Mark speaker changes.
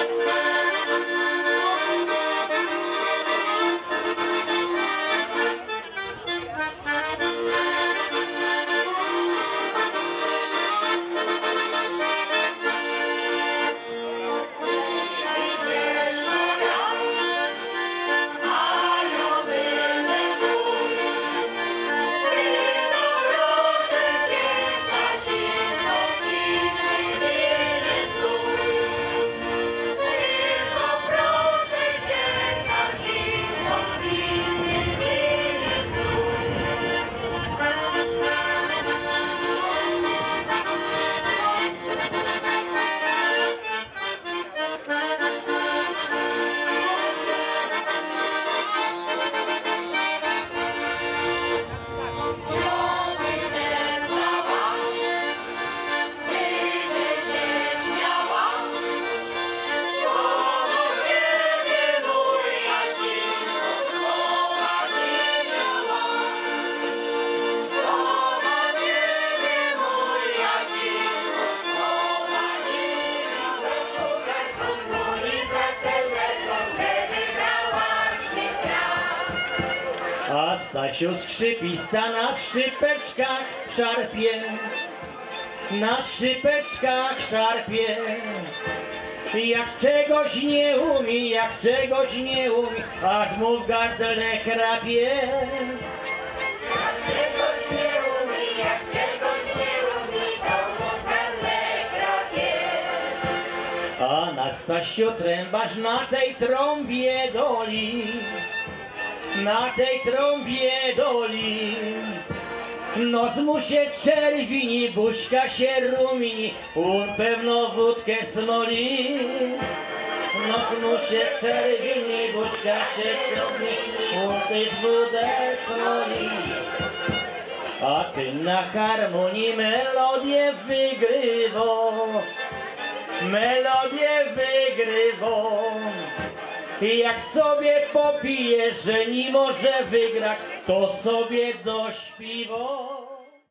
Speaker 1: Thank you. Stasiu skrzypista na skrzypeczkach szarpie, na skrzypeczkach szarpie. Jak czegoś nie umie, jak czegoś nie umie, aż mu w gardle chrapie.
Speaker 2: Czegoś nie umie, jak czegoś nie umie, to mu gardle chrapie.
Speaker 1: A nasz Stasiu trębasz na tej trąbie doli, na tej trąbie doli. Noc mu się czerwini, buźka się rumini, on pewno wódkę smoli. Noc mu się czerwini, buźka się rumini, on też wódę smoli. A ty na harmonii melodię wygrywo, melodię wygrywą. I jak sobie popije, że nie może wygrać, to sobie dośpiwo.